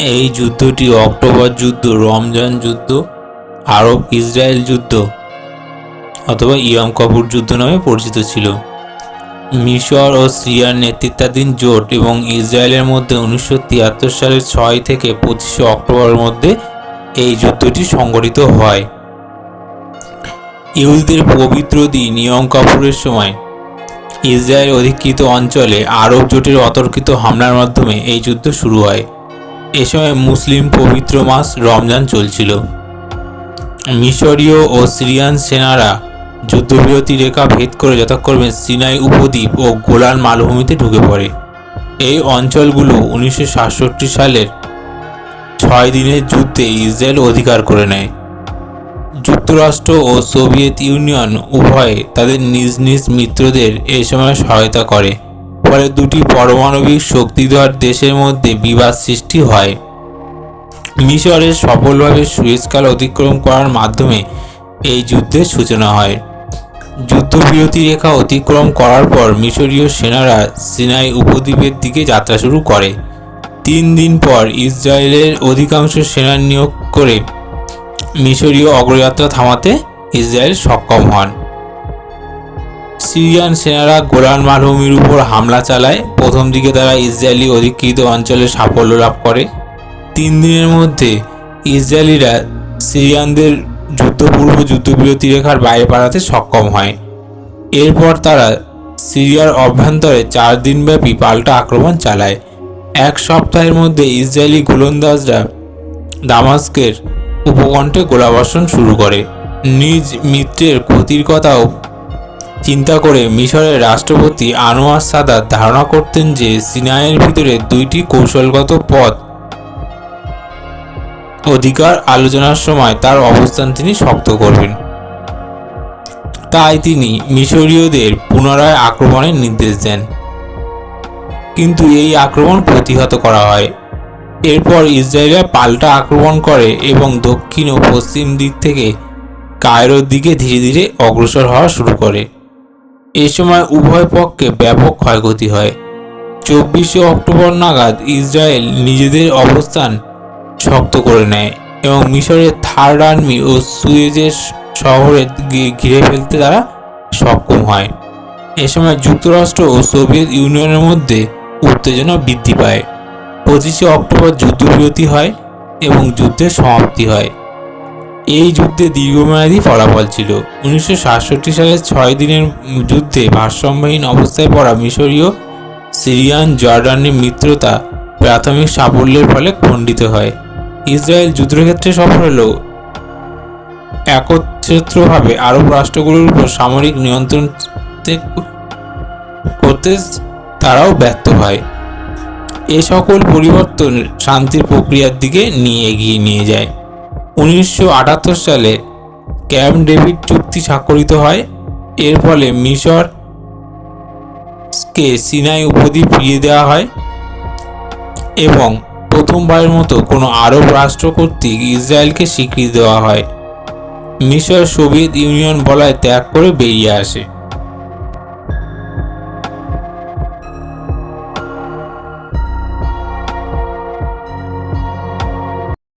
এই যুদ্ধটি অক্টোবর যুদ্ধ, রমজান যুদ্ধ, আরব ইসরায়েল যুদ্ধ অথবা ইয়ম কাপুর যুদ্ধ নামে পরিচিত ছিল। মিশর ও সিরিয়ার নেতৃত্বাধীন জোট এবং ইসরায়েলের মধ্যে উনিশশো তিয়াত্তর সালের ছয় থেকে পঁচিশে অক্টোবরের মধ্যে এই যুদ্ধটি সংঘটিত হয়। ইহুদিদের পবিত্র দিন ইয়ম কাপুরের সময়। ইসরায়েল অধিকৃত অঞ্চলে আরব জোটের অতর্কিত হামলার মাধ্যমে এই যুদ্ধ শুরু হয়। এ সময় মুসলিম পবিত্র মাস রমজান চলছিল। মিশরীয় ও সিরিয়ান সেনারা যুদ্ধবিরতি রেখা ভেদ করে যথাক্রমে সিনাই উপদ্বীপ ও গোলান মালভূমিতে ঢুকে পড়ে। এই অঞ্চলগুলো উনিশশো সাতষট্টি সালের ছয় দিনের যুদ্ধে ইসরায়েল অধিকার করে নেয়। যুক্তরাষ্ট্র ও সোভিয়েত ইউনিয়ন উভয়ে তাদের নিজ নিজ মিত্রদের এই সময় সহায়তা করে। ফলে দুটি পারমাণবিক শক্তিধর দেশের মধ্যে বিবাদ সৃষ্টি হয়। মিশরের সফলভাবে সুয়েজকাল অতিক্রম করার মাধ্যমে এই যুদ্ধের সূচনা হয়। যুদ্ধবিরতি রেখা অতিক্রম করার পর মিশরীয় সেনারা সিনাই উপদ্বীপের দিকে যাত্রা শুরু করে। তিন দিন পর ইসরায়েলের অধিকাংশ সেনা নিয়োগ করে মিশরীয় অগ্রযাত্রা থামাতে ইসরায়েল সক্ষম হন। সিরিয়ান সেনারা গোলান মালভূমির উপর হামলা চালায়। প্রথম দিকে তারা ইসরায়েলি অধিকৃত অঞ্চলে সাফল্য লাভ করে। তিন দিনের মধ্যে ইসরায়েলিরা সিরিয়ানদের যুদ্ধপূর্ব যুদ্ধবিরতি রেখার বাইরে পাঠাতে সক্ষম হয়। এরপর তারা সিরিয়ার অভ্যন্তরে চার দিনব্যাপী পাল্টা আক্রমণ চালায়। এক সপ্তাহের মধ্যে ইসরায়েলি গোলন্দাজরা দামাস্কের উপকণ্ঠে গোলাবর্ষণ শুরু করে। নিজ মিত্রের ক্ষতির কথাও চিন্তা করে মিশরের রাষ্ট্রপতি আনোয়ার সাদাত ধারণা করতেন যে সিনাইয়ের ভিতরে দুইটি কৌশলগত পথ অধিকার আলোচনার সময় তার অবস্থান তিনি শক্ত করবেন। তাই তিনি মিশরীয়দের পুনরায় আক্রমণের নির্দেশ দেন। কিন্তু এই আক্রমণ প্রতিহত করা হয়। এরপর ইসরায়েলরা পাল্টা আক্রমণ করে এবং দক্ষিণ ও পশ্চিম দিক থেকে কায়রোর দিকে ধীরে ধীরে অগ্রসর হওয়া শুরু করে। এ সময় উভয় পক্ষে ব্যাপক ক্ষয়ক্ষতি হয়। চব্বিশে অক্টোবর নাগাদ ইসরায়েল নিজেদের অবস্থান শক্ত করে নেয় এবং মিশরের থার্ড আর্মি ও সুয়েজের শহরে ঘিরে ফেলতে তারা সক্ষম হয়। এ সময় যুক্তরাষ্ট্র ও সোভিয়েত ইউনিয়নের মধ্যে উত্তেজনা বৃদ্ধি পায়। পঁচিশে অক্টোবর যুদ্ধবিরতি হয় এবং যুদ্ধের সমাপ্তি হয়। এই যুদ্ধে দীর্ঘমেয়াদী ফলাফল ছিল। উনিশশো সাতষট্টি সালের ছয় দিনের যুদ্ধে ভারসাম্যহীন অবস্থায় পড়া মিশরীয় সিরিয়ান জর্ডানের মিত্রতা প্রাথমিক সাফল্যের ফলে খণ্ডিত হয়। ইসরায়েল যুদ্ধক্ষেত্রে সফল হলেও একত্রিতভাবে আরব রাষ্ট্রগুলোর উপর সামরিক নিয়ন্ত্রণ করতে তারাও ব্যর্থ হয়। এ সকল পরিবর্তন শান্তির প্রক্রিয়ার দিকে নিয়ে এগিয়ে নিয়ে যায়। উনিশশো আটাত্তর সালে ক্যাম্প ডেভিড চুক্তি স্বাক্ষরিত হয়। এর ফলে মিশরকে সিনাই উপদ্বীপ ফিরিয়ে দেওয়া হয় এবং প্রথমবারের মতো কোনো আরব রাষ্ট্র কর্তৃক ইসরায়েলকে স্বীকৃতি দেওয়া হয়। মিশর সোভিয়েত ইউনিয়ন বলায় ত্যাগ করে বেরিয়ে আসে।